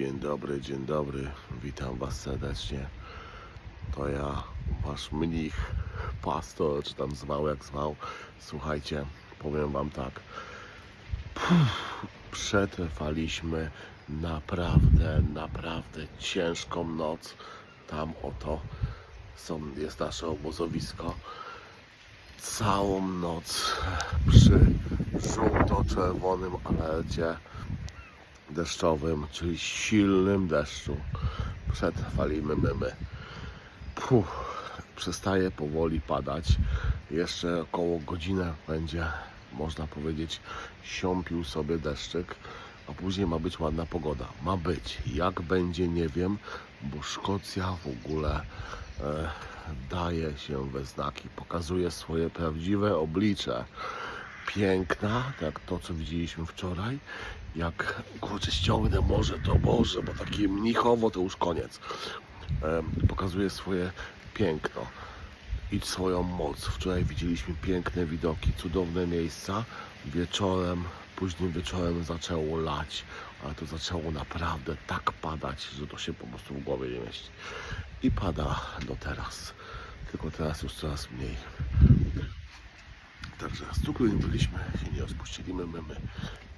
Dzień dobry, dzień dobry. Witam Was serdecznie. To ja, Wasz mnich, pastor, czy tam zwał jak zwał. Słuchajcie, powiem Wam tak. Przetrwaliśmy naprawdę, naprawdę ciężką noc. Tam oto są, jest nasze obozowisko. Całą noc przy żółto-czerwonym alercie deszczowym, czyli silnym deszczu. Przetrwalimy my. Puh, przestaje powoli padać. Jeszcze około godzinę będzie, można powiedzieć, siąpił sobie deszczyk, a później ma być ładna pogoda. Ma być. Jak będzie, nie wiem, bo Szkocja w ogóle e, daje się we znaki, pokazuje swoje prawdziwe oblicze piękna, tak to co widzieliśmy wczoraj. Jak kurczę ściągnę może to Boże, bo takie mnichowo to już koniec. Pokazuje swoje piękno i swoją moc. Wczoraj widzieliśmy piękne widoki, cudowne miejsca. Wieczorem, późnym wieczorem zaczęło lać, ale to zaczęło naprawdę tak padać, że to się po prostu w głowie nie mieści. I pada do teraz. Tylko teraz już coraz mniej. Także z cukru byliśmy i nie my, my.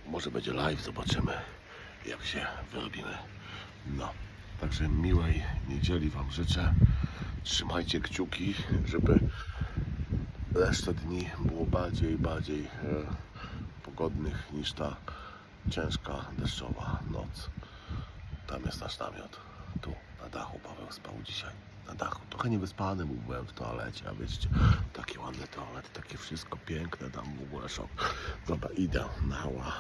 Może będzie live, zobaczymy jak się wyrobimy. No, także miłej niedzieli Wam życzę. Trzymajcie kciuki, żeby resztę dni było bardziej, bardziej e, pogodnych niż ta ciężka deszczowa noc. Tam jest nasz namiot. Tu, na dachu Paweł spał dzisiaj. Na dachu. Trochę niewyspany był, byłem w toalecie, a wiecie, takie ładne toalety, takie wszystko piękne, tam w ogóle szok. Dobra, idę na ła.